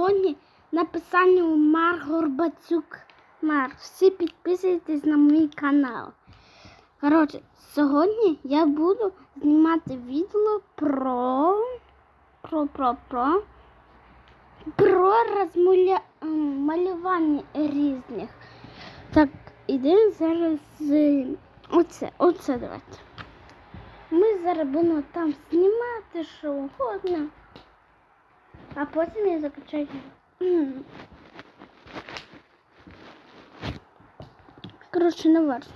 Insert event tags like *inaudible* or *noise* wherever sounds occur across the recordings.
сьогодні написання Мар Горбацюк Мар. Всі підписуйтесь на мій канал. Коротше, сьогодні я буду знімати відео про про про про про розмаля... малювання різних. Так, ідемо зараз оце, оце давайте. Ми зараз будемо там знімати що угодно. А потім я закачаю. Коротше, не важно.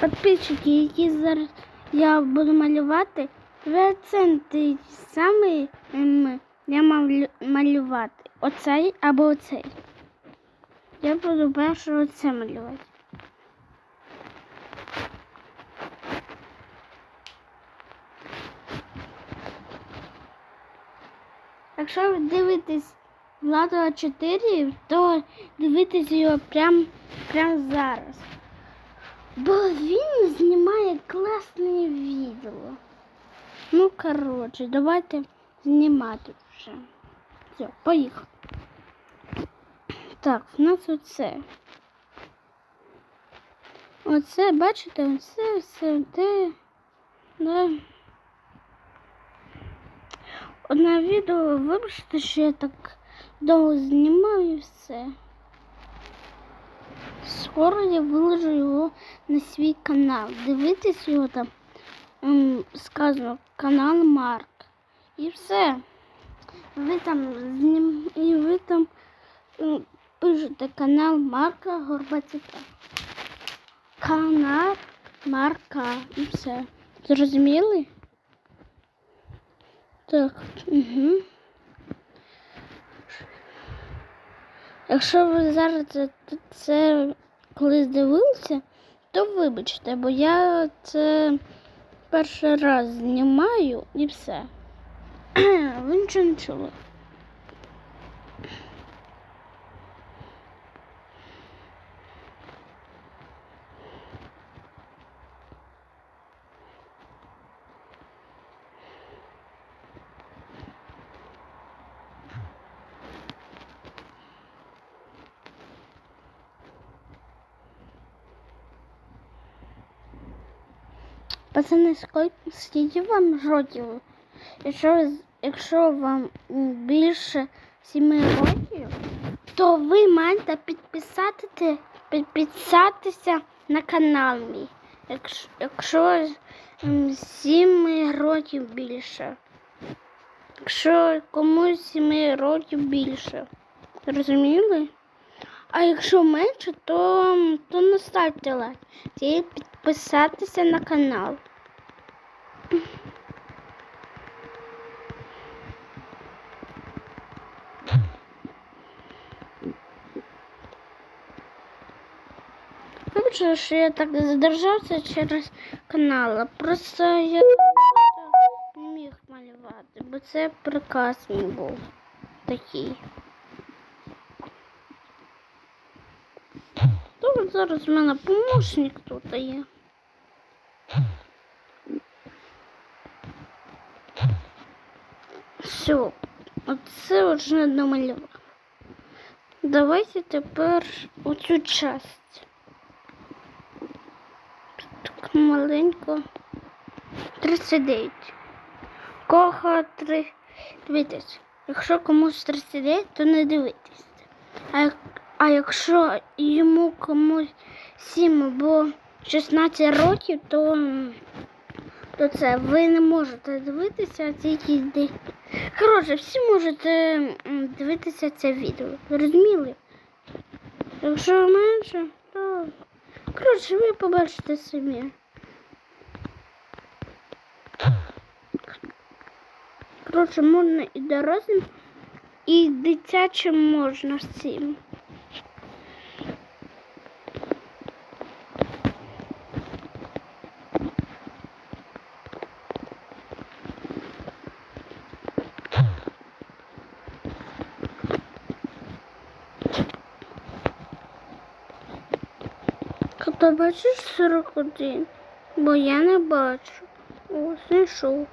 Підписчики, які зараз я буду малювати, оціните саме ем, я мав малювати. Оцей або оцей. Я буду перше оце малювати. Якщо ви дивитесь Влада 4, то дивитесь його прямо прям зараз. Бо він знімає класне відео. Ну, коротше, давайте знімати вже. Все, поїхали. Так, в нас оце. Оце, бачите, оце все де. Да. Одне відео, вибачте, що я так довго знімаю і все. Скоро я виложу його на свій канал. Дивитесь його там ем, сказано канал Марк. І все. Ви там знім... і ви там ем, пишете канал Марка Горбацюка. Канал Марка і все. Зрозуміли? Так, угу. Якщо ви зараз це, це колись дивилися, то вибачте, бо я це перший раз знімаю і все. *clears throat* Ви нічого не чули. Пацани, скільки, вам років? Якщо, якщо вам більше 7 років, то ви маєте підписати, підписатися на канал мій. Якщо, якщо м, 7 років більше. Якщо комусь 7 років більше. Розуміли? А якщо менше, то, то не ставте лайк. І підписатися на канал. Вибачте, що я так задержався через канал. Просто я не міг малювати, бо це приказ мій був такий. То зараз в мене помощник тут є. Все, оце вже намалював. Давайте тепер оцю часть. Так маленько. 39. Кого 3. Дивіться, якщо комусь 39, то не дивитесь. А, а якщо йому комусь 7 або 16 років, то, то це ви не можете дивитися тільки де. Коротше, всі можете дивитися це відео. Розуміли? Якщо менше, то коротше, ви побачите самі. Коротше, можна і дорослим, і дитячим можна всім. Хто бачиш 41? Бо я не бачу. Ось знайшов.